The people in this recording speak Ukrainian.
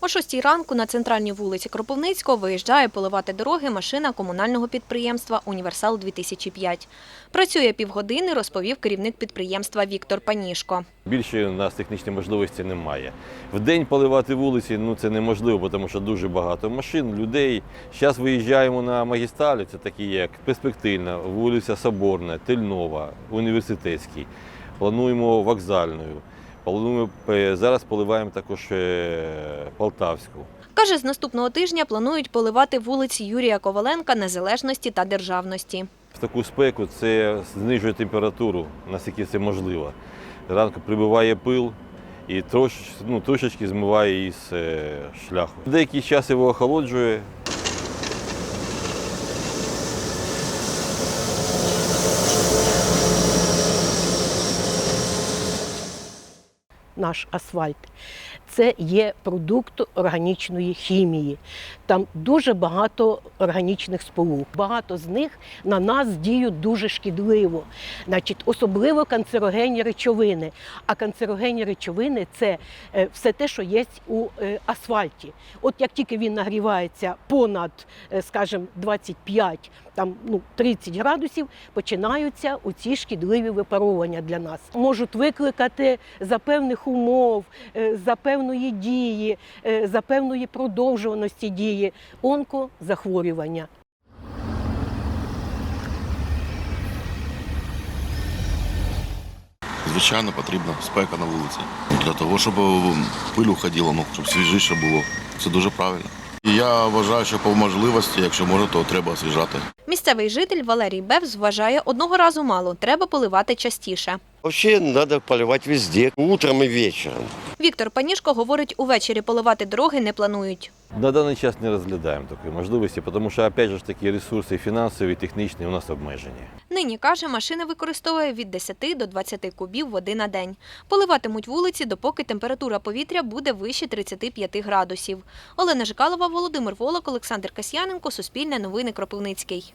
О 6 ранку на центральній вулиці Кропивницького виїжджає поливати дороги машина комунального підприємства «Універсал-2005». Працює півгодини, розповів керівник підприємства Віктор Панішко. Більше у нас технічної можливості немає. В день поливати вулиці ну, це неможливо, тому що дуже багато машин, людей. Зараз виїжджаємо на магістралі, це такі як перспективна, вулиця Соборна, Тельнова, Університетський. Плануємо вокзальною. Е, зараз поливаємо також е, Полтавську. Каже, з наступного тижня планують поливати вулиці Юрія Коваленка, Незалежності та Державності. В таку спеку це знижує температуру, наскільки це можливо. Ранку прибиває пил і трош, ну, трошечки змиває із е, шляху. Деякий час його охолоджує. Наш асфальт. Це є продукт органічної хімії. Там дуже багато органічних сполук. Багато з них на нас діють дуже шкідливо. Значить, особливо канцерогенні речовини. А канцерогенні речовини це е, все те, що є у е, асфальті. От як тільки він нагрівається понад, е, скажімо, 25, там ну 30 градусів, починаються оці шкідливі випаровування для нас. Можуть викликати за певних умов, е, за певної дії, е, за певної продовжуваності дії онкозахворювання. Звичайно, потрібна спека на вулиці. Для того, щоб пиль уходила, ну, щоб свіжіше було. Це дуже правильно. І я вважаю, що по можливості, якщо може, то треба освіжати. Місцевий житель Валерій Бевз вважає, одного разу мало, треба поливати частіше. Вообще надо поливать везде, утром и вечером. Віктор Панішко говорить, увечері поливати дороги не планують. На даний час не розглядаємо такої можливості, тому що, опять же, такі ресурси фінансові, технічні у нас обмежені. Нині, каже, машина використовує від 10 до 20 кубів води на день. Поливатимуть вулиці, допоки температура повітря буде вище 35 градусів. Олена Жикалова, Володимир Волок, Олександр Касьяненко, Суспільне новини Кропивницький.